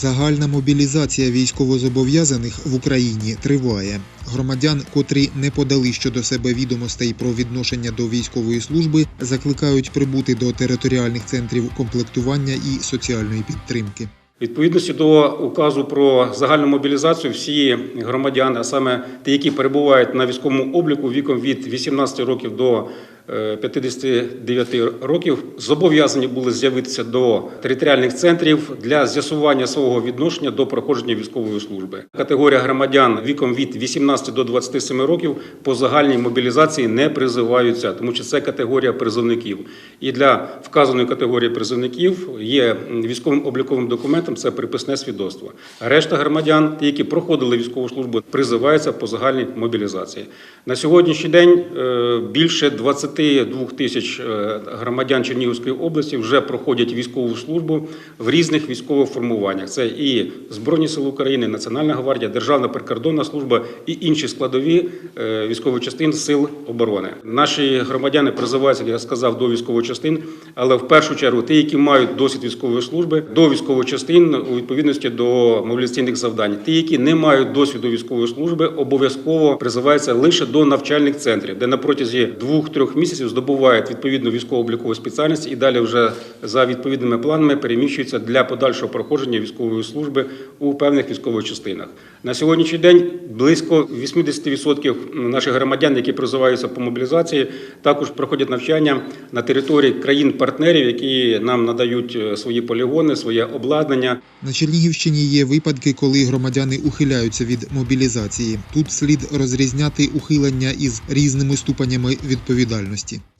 Загальна мобілізація військовозобов'язаних в Україні триває. Громадян, котрі не подали щодо себе відомостей про відношення до військової служби, закликають прибути до територіальних центрів комплектування і соціальної підтримки. Відповідності до указу про загальну мобілізацію, всі громадяни, а саме ті, які перебувають на військовому обліку віком від 18 років до 59 років, зобов'язані були з'явитися до територіальних центрів для з'ясування свого відношення до проходження військової служби. Категорія громадян віком від 18 до 27 років по загальній мобілізації не призиваються, тому що це категорія призовників. І для вказаної категорії призовників є військовим обліковим документом це приписне свідоцтво. Решта громадян, які проходили військову службу, призиваються по загальній мобілізації. На сьогоднішній день е, більше 22 тисяч е, громадян Чернігівської області вже проходять військову службу в різних військових формуваннях. Це і Збройні Сили України, Національна гвардія, Державна прикордонна служба і інші складові е, військових частин сил оборони. Наші громадяни призиваються, як я сказав, до військових частин, але в першу чергу ті, які мають досвід військової служби, до військових частин у відповідності до мобілізаційних завдань. Ті, які не мають досвіду військової служби, обов'язково призиваються лише до навчальних центрів, де на протязі двох-трьох місяців здобувають відповідну військово-облікову спеціальність і далі вже за відповідними планами переміщуються для подальшого проходження військової служби у певних військових частинах. На сьогоднішній день близько 80% наших громадян, які призиваються по мобілізації, також проходять навчання на території країн-партнерів, які нам надають е, свої полігони, своє обладнання. На Чернігівщині є випадки, коли громадяни ухиляються від мобілізації. Тут слід розрізняти ухилення із різними ступенями відповідальності.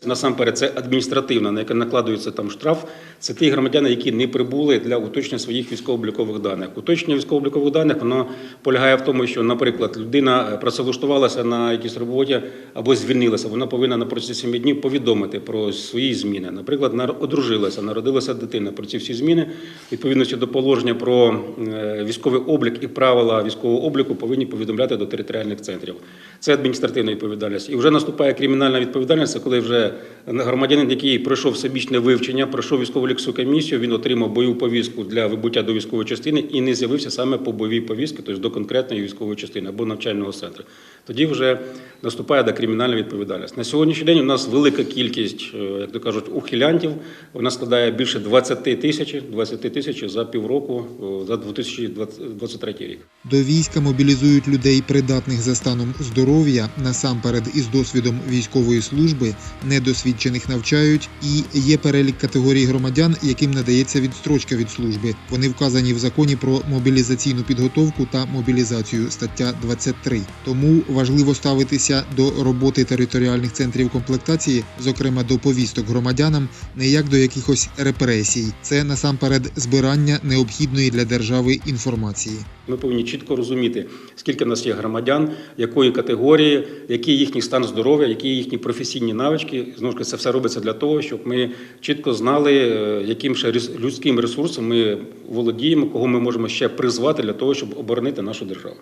Насамперед, це адміністративна, на яке накладується там штраф. Це ті громадяни, які не прибули для уточнення своїх військово-облікових даних. Уточнення військово-облікових даних воно полягає в тому, що, наприклад, людина працевлаштувалася на якійсь роботі або звільнилася. Вона повинна на протязі 7 днів повідомити про свої зміни. Наприклад, одружилася, народилася дитина. Про ці всі зміни відповідності до положення про е, військовий облік і правила військового обліку повинні повідомляти до територіальних центрів. Це адміністративна відповідальність. І вже наступає кримінальна відповідальність, коли вже громадянин, який пройшов всебічне вивчення, пройшов військову ліксу комісію, він отримав бойову повістку для вибуття до військової частини і не з'явився саме по бойовій повістці, тобто до конкретної військової частини або навчального центру. Тоді вже наступає до кримінальна відповідальність. На сьогоднішній день у нас велика кількість, е, як то кажуть, ухилянтів. Вона складає більше 20 тисяч, 20 тисяч за півроку е, за 2023 рік. До війська мобілізують людей, придатних за станом здоров'я, насамперед із досвідом військової служби, недосвідчених навчають, і є перелік категорій громадян, яким надається відстрочка від служби. Вони вказані в законі про мобілізаційну підготовку та мобілізацію, стаття 23. Тому важливо ставитися до роботи територіальних центрів комплектації, зокрема до повісток громадянам, не як до якихось репресій. Це насамперед збирання необхідної для держави інформації. Ми повинні чітко розуміти, скільки в нас є громадян, якої категорії, який їхній стан здоров'я, які їхні професійні навички. Знову ж це все робиться для того, щоб ми чітко знали, е, яким ще людським ресурсом ми володіємо, кого ми можемо ще призвати для того, щоб оборонити нашу державу.